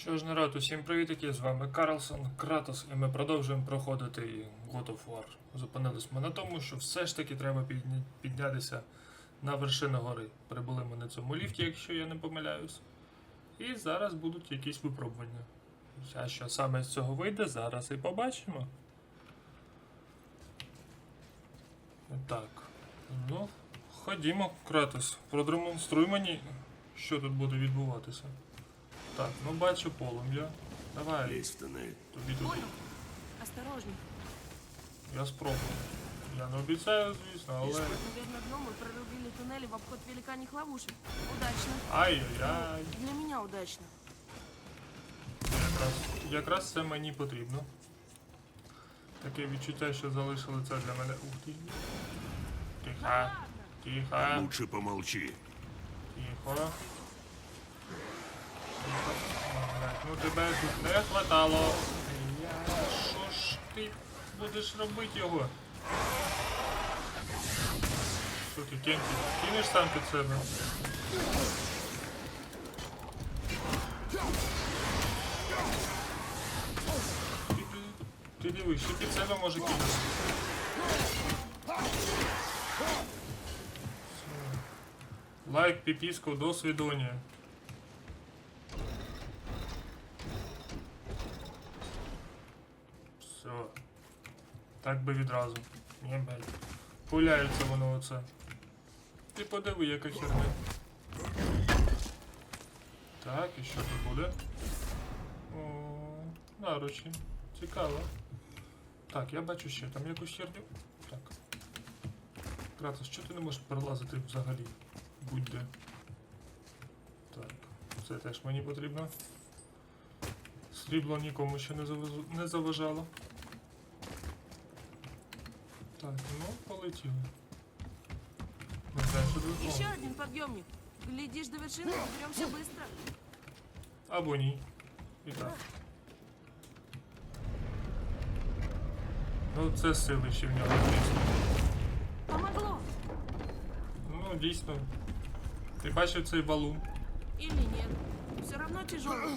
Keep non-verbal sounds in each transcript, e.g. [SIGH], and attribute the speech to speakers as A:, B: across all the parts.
A: Що ж, народ, усім привітки, з вами Карлсон, Кратос, і ми продовжуємо проходити God of War. Зупинились ми на тому, що все ж таки треба піднятися на вершину гори. Прибули ми на цьому ліфті, якщо я не помиляюсь. І зараз будуть якісь випробування. А що саме з цього вийде, зараз і побачимо. Так. Ну, ходімо, Кратос, продемонструй мені, що тут буде відбуватися. Так, ну бачу полум'я. Давай,
B: Лезь в тоннель.
A: тобі туди.
C: Понял. Осторожней.
A: Я спробую. Я не обіцяю, звісно, але.
C: Наверное, дном мы прорубили туннели в обход великаньих ловушек. Удачно.
A: Ай-яй-яй.
C: Для меня удачно.
A: Якраз, якраз це мені потрібно. Таке відчуття, що залишили це для мене. Ух ти. Тихо. Тихо.
B: Лучше помолчи.
A: Тихо. Ну тебе тут не хватало. Що ж ти будеш робити його? Що ти, Кенті, кинеш сам під себе? Ти, ти, ти диви, ще під себе може кинути. Лайк, піпіску, до свидання. Все. Так би відразу. Ні, блядь. Пуляється воно оце. Ти подиви, яка херня. Так, і що тут буде? О, наручі. Цікаво. Так, я бачу ще там якусь херню. Так. Кратос, що ти не можеш перелазити взагалі? Будь-де. Так, це теж мені потрібно. Срібло нікому ще не заважало. Так, ну, полетіли. Не знаю, що тут.
C: Еще
A: О,
C: один подъемник. Глядишь до вершины, доберемся быстро.
A: Або ні. І так. Ну, це сили ще в нього дійсно.
C: Помогло.
A: Ну, дійсно. Ти бачив цей валун?
C: Или нет. Все равно тяжелый.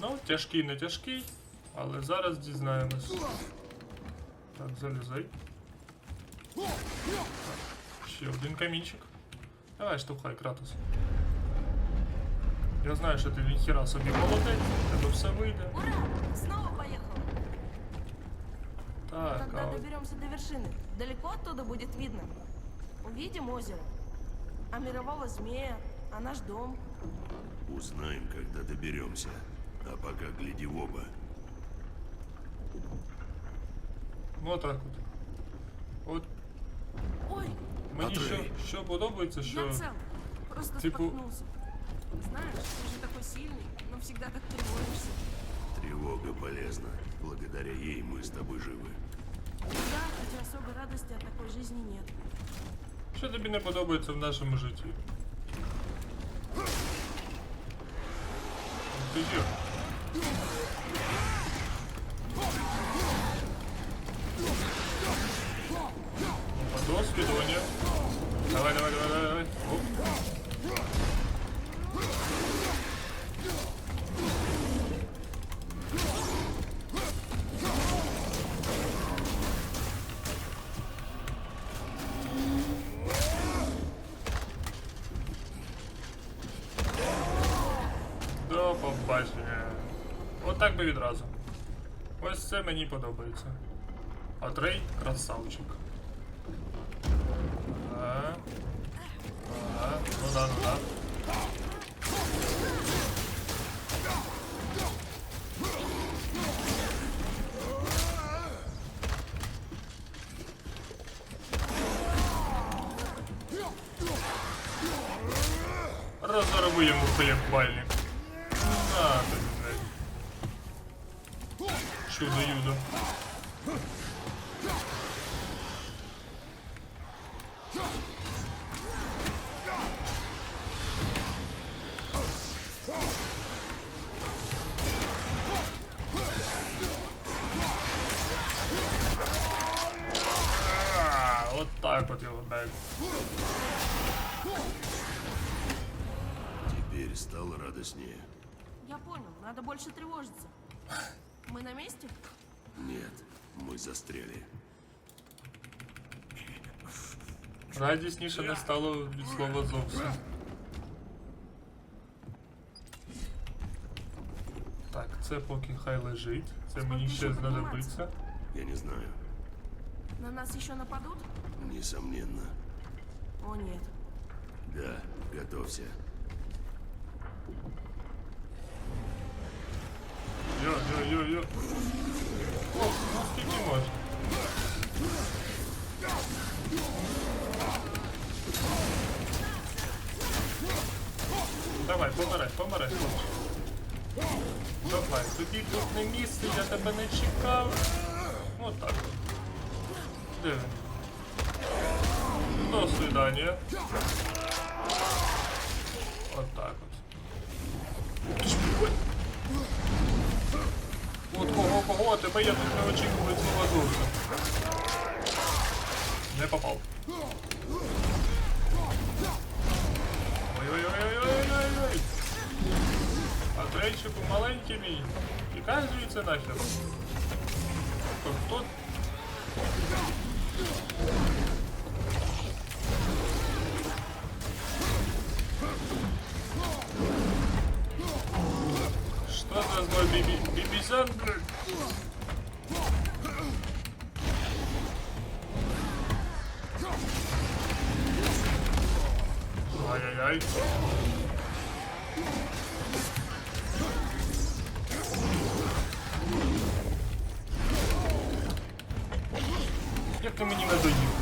A: Ну, тяжкий, не тяжкий, але зараз дізнаємось. Так, залізай. Так, ще один камінчик. Давай штовхай, Кратос. Я знаю, що ти ніхіра собі молодець, в тебе все вийде.
C: Ура! Снова поехал.
A: Так,
C: Когда
A: а от
C: доберемся до вершины, далеко оттуда будет видно. Увидим озеро. А мирового змея, а наш дом.
B: Узнаем, когда доберемся. А пока гляди в оба.
A: ну отак от. От
C: Ой,
A: мені що,
B: Андрей.
A: що подобається,
C: я
A: що.
C: цел. Просто
A: Типа-
C: споткнулся. Знаешь, ты же такой сильный, но всегда так тревожишься.
B: Тревога полезна. Благодаря ей мы с тобой живы.
C: Да, хотя особой радости от такой жизни нет.
A: Що тобі не подобається в нашому житті? Ти що? Відразу. Ось це мені подобається. А трей красавчик. Чудо-юдо. А, От так от його дай.
B: Теперь стало радостнее?
C: Я понял, надо больше тревожиться. [LAUGHS] Мы на месте?
B: Нет, мы застряли.
A: Радісніше не стало від слова зовсім. Так, це поки хай лежить. Це мені ще знадобиться.
B: Я не знаю.
C: На нас еще нападут?
B: Несомненно.
C: О нет.
B: Да, готовься.
A: Йо-йо-йо-йо. О, ну скільки можна. Давай, помирай, помирай, хлопче. Давай, тобі тут не місце, я тебе не чекав. От так от. Диви. До свидання. От Кого, тебе я тут не очікував цього зовсім. Не попав. Ой-ой-ой-ой-ой-ой-ой. А трейчику маленький мій. Тікай звідси нахер. Хто?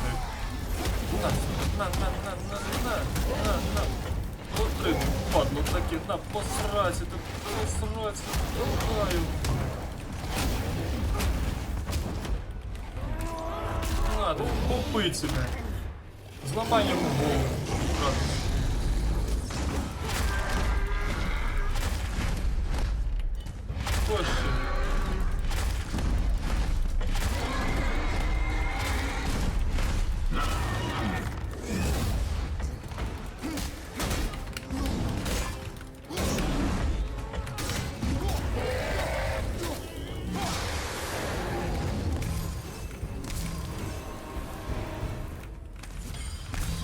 A: Блядь? На, на, на, на, на, на, на, на. ты, падла, таки, на, посрать, это, посрать, толкаю. Надо, попить себе. Зламай йому голову. брат.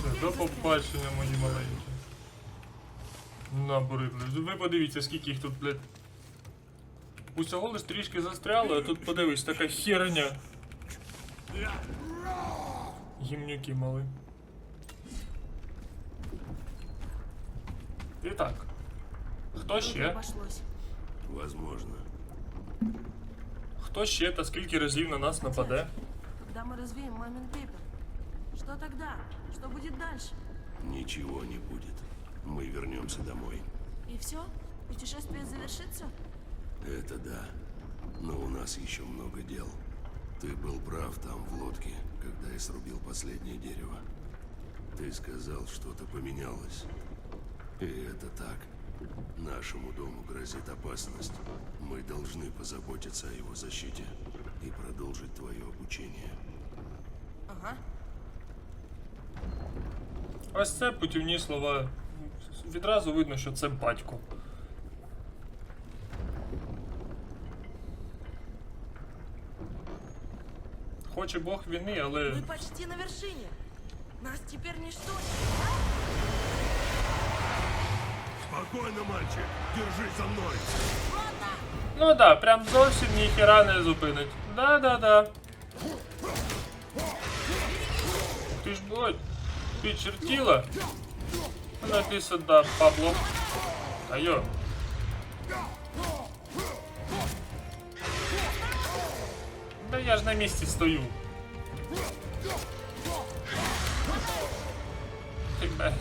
A: Все, до побачення, мої маленькі. Набридли. Ви подивіться, скільки їх тут, блядь. Усього лиш трішки застряло, а тут подивись, така херня. Гімнюки мали. І так. Хто ще?
B: Возможно.
A: Хто ще та скільки разів на нас нападе?
C: Когда мы развеем мамин пепел, что тогда? Что будет дальше?
B: Ничего не будет. Мы вернемся домой.
C: И все? Путешествие завершится?
B: Это да. Но у нас еще много дел. Ты был прав там, в лодке, когда я срубил последнее дерево. Ты сказал, что-то поменялось. И это так. Нашему дому грозит опасность. Мы должны позаботиться о его защите и продолжить твое обучение.
C: Ага.
A: Ось це путівні слова. Відразу видно, що це батько. Хоче Бог війни, але
C: Мы почти на вершине. Нас теперь ничто
B: Спокойно, мальчик. Держись за мной.
A: Ну да, прям зовсім ніхіра не зупинить. Да-да-да. Ти ж будь підчертіла. Ну ти сюди, Пабло. Та йо. Да я ж на місці стою. Тебе.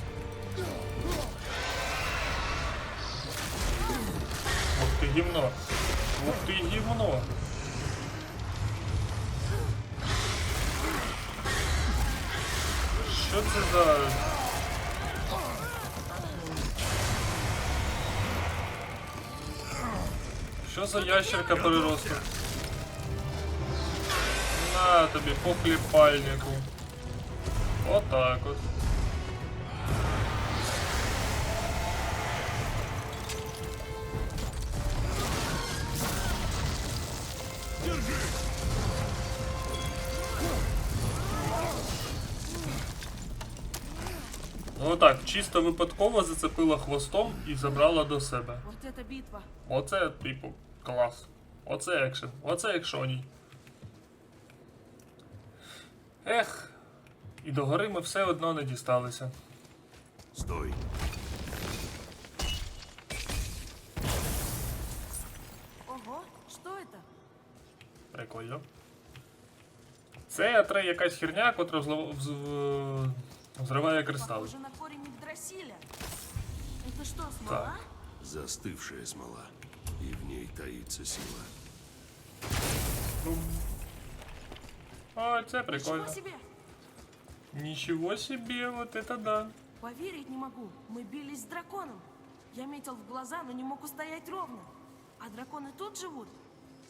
A: Ух ти гімно. Ух ти гімно. Що це за. Що за ящерка переросла? На тобі по хлібальнику. Отак от. Отак, чисто випадково зацепила хвостом і забрала до себе.
C: Вот это битва.
A: Оце, типу, клас. Оце екшен. Оце екшоній. Ех. І до гори ми все одно не дісталися.
B: Стой.
C: Ого, что это?
A: Прикольно. Це атре якась херня, котра взло- вз- взриває кристали.
C: Похоже на корень Игдрасиля. Это что, смола?
A: Так.
B: Застывшая смола. И в ней таится сила.
A: О, це
C: Ничего
A: прикольно.
C: себе!
A: Ничего себе, вот это да.
C: Поверить не могу. Мы бились с драконом. Я метил в глаза, но не мог устоять ровно. А драконы тут живут?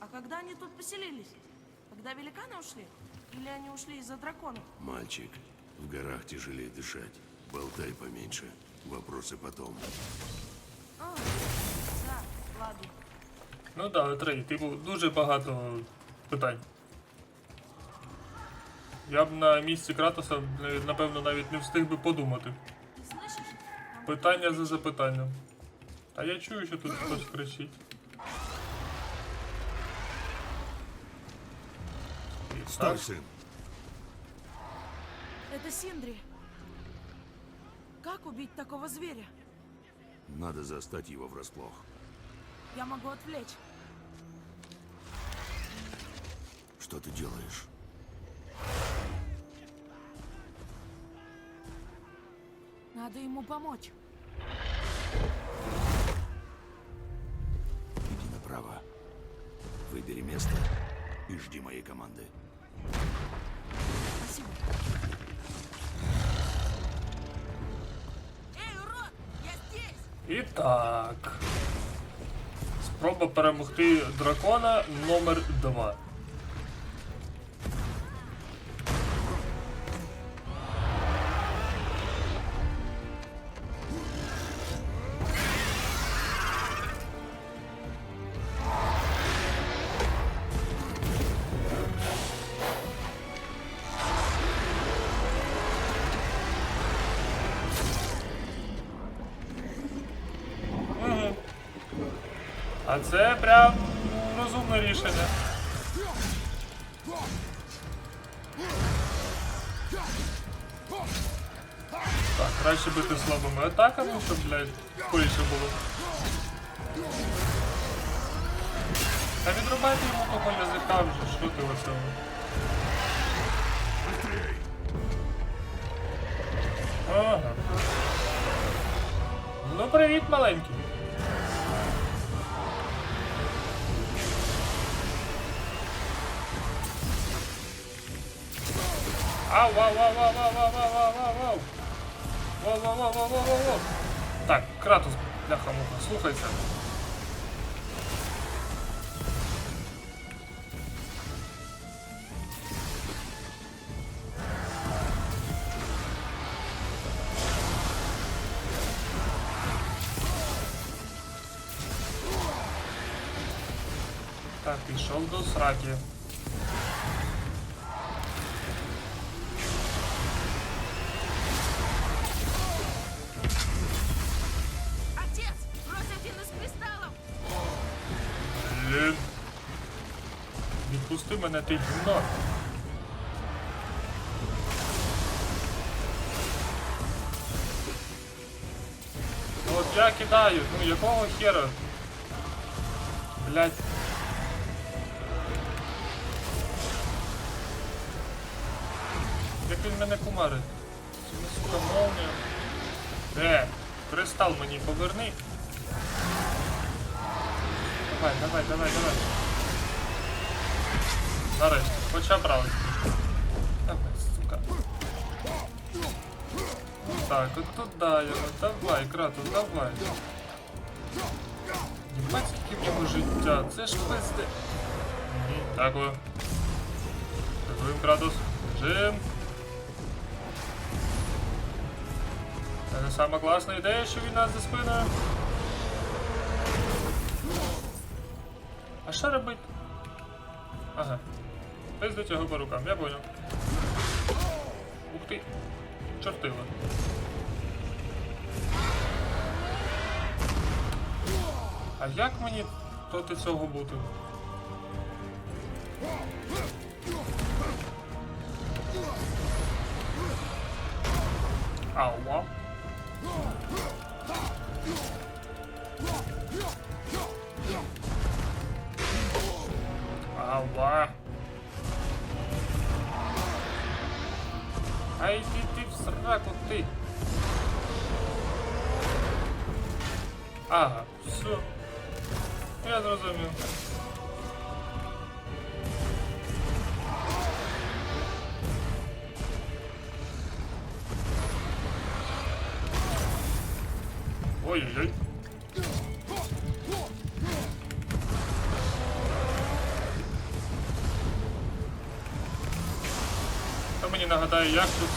C: А когда они тут поселились? Когда великаны ушли? Или они ушли из-за драконов?
B: Мальчик, в горах тяжелее дышать. Болтай поменьше. Вопросы потом.
C: А, да, ладно.
A: Ну да, Трей, типу, дуже багато питань. Я б на місці Кратоса, е, напевно, навіть не встиг би подумати.
C: Ты слышишь? Там
A: Питання за запитанням. А я чую, що тут хтось кричить. І так.
C: Это Синдри. Как убить такого зверя?
B: Надо застать его врасплох.
C: Я могу отвлечь.
B: Что ты делаешь?
C: Надо ему помочь.
B: Иди направо. Выбери место и жди моей команды.
C: Спасибо.
A: І так. Спроба перемогти дракона номер 2. А це прям розумне рішення. Так, краще бити слабими атаками, щоб, блядь, скоріше було. Та відрубайте йому того язика вже, що ти оце? Ага. Ну привіт, маленький. Вау, вау, вау, вау, вау, вау, вау, вау, вау, вау. Вау, вау, вау, вау, вау, вау, вау. Так, Кратус, бляха-муха, слухайся. Так, пришел до сраки. Блін. Відпусти мене ти гімно. Ну от я кидаю, ну якого хера? Блять. Як він мене кумарить? Це не сука молнія. Де? Кристал мені поверни. Давай, давай, давай, давай. Нарешті, хоча правильно. Давай, сука. Так, от туди його, давай, Кратус, давай. Єбать, скільки в нього життя, це ж пизде. Дякую. Жим, Кратус, жим. Це не сама класна ідея, що він нас за спиною. Що робити? Ага. Десь до цього по рукам, я понял. Ух ти! Чортило. А як мені проти цього бути? Ау, вау. сраку ти. Ага, все. Я зрозумів. Ой-ой-ой. Хто мені нагадає, як тут,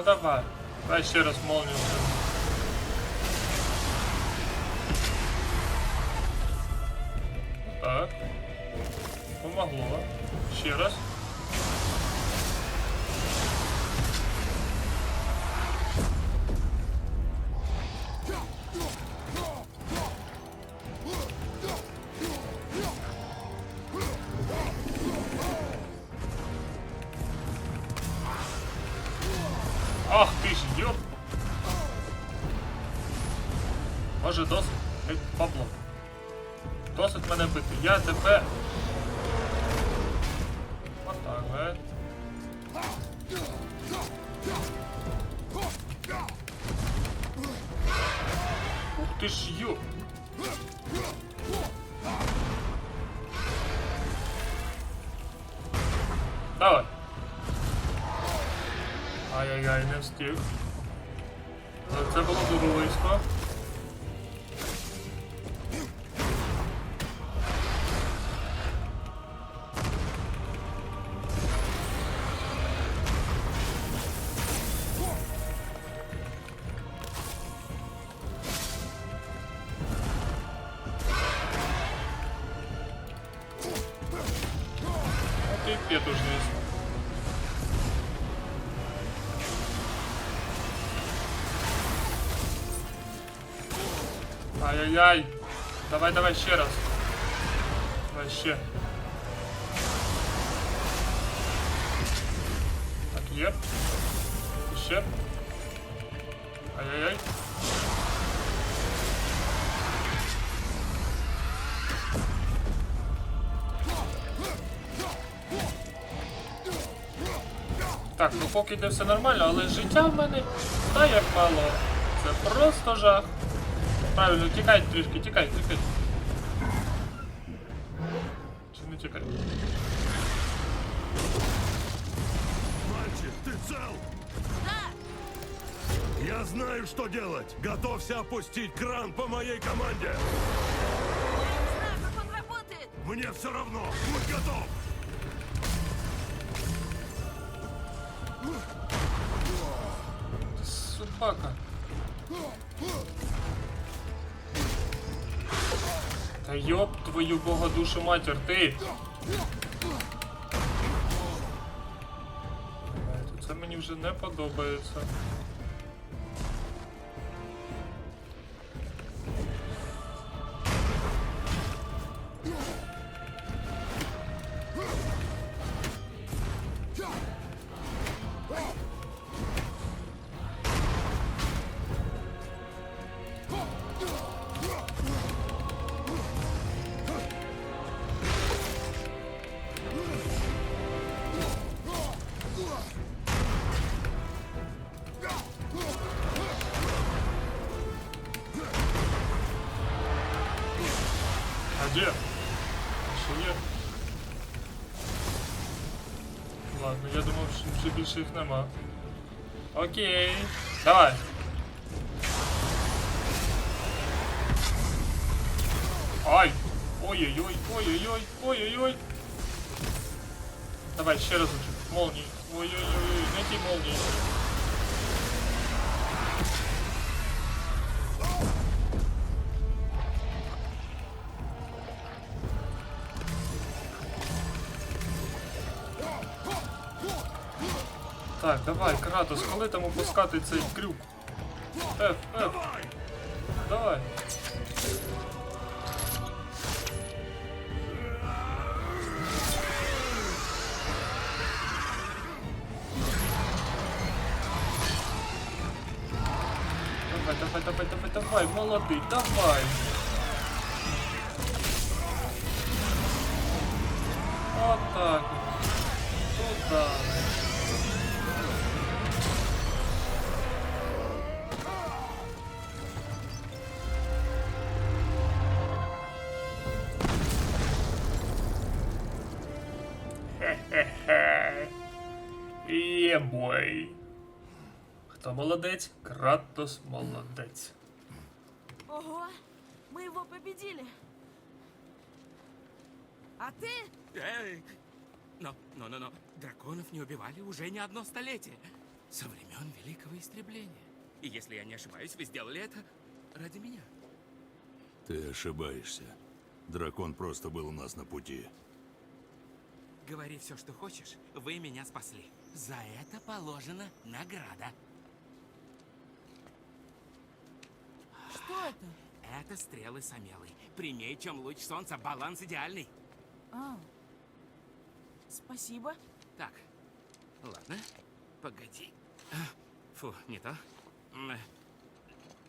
A: Ну давай. Давай ще раз молнію. Досить? Пабло. Досить мене бити. Я тебе. Отак, е. Ух ти ж йоп. Давай. Ай-яй-яй, не встиг. Це було дуже близько. От і петуш, звісно. Ай-яй-яй. Давай, давай ще раз. Давай ще. Так, є. І ще. Ай-яй-яй. Так, ну поки йде все нормально, але життя в мене та як мало. Це просто жах. Правильно, тікай трішки, тікай, тікай. Чи не тікай?
B: Мальчик, ты цел?
C: Да!
B: Я знаю, что делать. Готовься опустить кран по моей команде.
C: Я не знаю, как он работает!
B: Мне все равно. Будь готов.
A: Собака. Та йоп твою бога душу матір, ти! Це мені вже не подобається. Більше нема. Окей. Давай. Ай! Ой-ой-ой, ой-ой-ой, ой-ой-ой. Давай, ще разочек. Молнии. Ой-ой-ой, не ті Кратос, коли там опускати цей крюк? Ф, Ф. Давай. Давай, давай, давай, давай, давай, молодий, давай. Хто молодець? Кратос молодець.
C: Ого, мы его победили. А ты?
D: Эй! Но, но, но, но, драконов не убивали уже не одно столетие. Со времен Великого Истребления. И если я не ошибаюсь, вы сделали это ради меня.
B: Ты ошибаешься. Дракон просто был у нас на пути.
D: Говори все, что хочешь, вы меня спасли. За это положена награда.
C: Что это?
D: Это стрелы Самелы. Прямее, чем луч солнца, баланс идеальный.
C: А, спасибо.
D: Так, ладно, погоди. Фу, не то.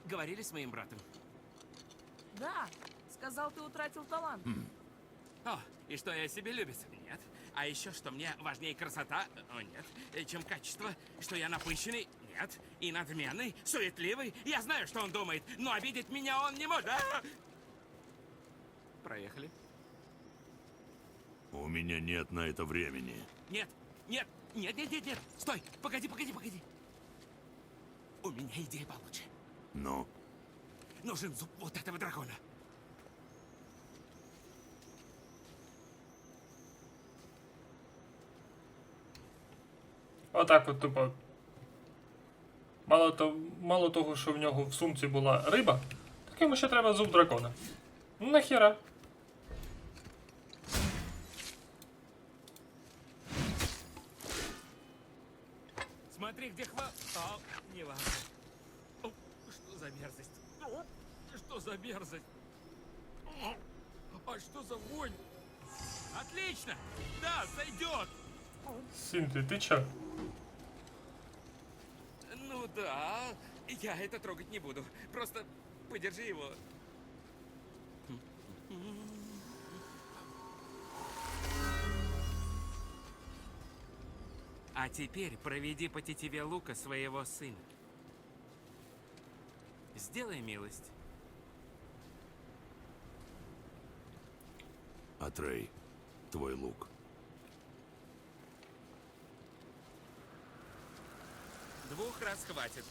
D: Говорили с моим братом.
C: Да, сказал, ты утратил талант.
D: О, и что я себе любит? Нет. А еще, что мне важнее красота? О, нет. Чем качество? Что я напыщенный? Нет. И надменный? Суетливый? Я знаю, что он думает, но обидеть меня он не может. А! Проехали.
B: У меня нет на это времени.
D: Нет, нет, нет, нет, нет, нет. Стой, погоди, погоди, погоди. У меня идея получше.
B: Ну,
D: Нужен зуб вот этого дракона.
A: Отак от тупо. Мало, то, мало того, що в нього в сумці була риба, так йому ще треба зуб дракона. Ну нахіра.
D: Смотри, где хва... А, не важно. О, Что за мерзость? О, Что за мерзость? О, А что за вонь? Отлично! Да, сойдет!
A: Сінти, ти чо?
D: Да, я это трогать не буду. Просто подержи его. А теперь проведи по тетиве лука своего сына. Сделай милость.
B: Атрей, твой лук.
D: Двух раз хватит.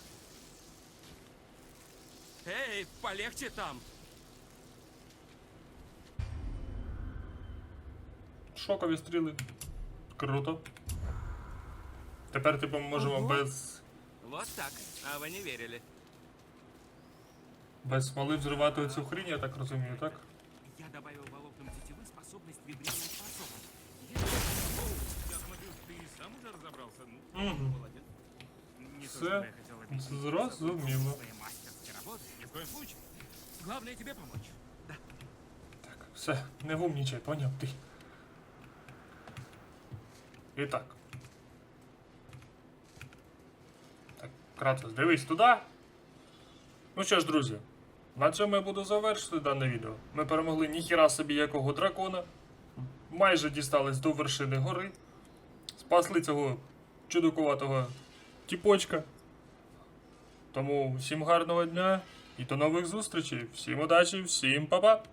D: Эй, полегче там.
A: Шокові стріли. Круто. Тепер типу можемо
C: Ого.
A: без,
D: Вот так. А вы не верили.
A: без смоли взривати оцю хрінь, я так розумію, так?
D: Я добавил волокнам тетивы способность вибрировать фасона. Я... смотрю, ты сам уже разобрался.
A: Мгм.
D: Молодец.
A: Все зрозуміло.
D: Главное тебе помочь.
A: Так, все, не вумнічай, поняв ти. І так. Так, Кратос, дивись туди. Ну що ж, друзі, на цьому я буду завершити дане відео. Ми перемогли ніхіра собі якого дракона. Майже дістались до вершини гори. Спасли цього чудокуватого тіпочка. Тому всім гарного дня і до нових зустрічей. Всім удачі, всім па-па!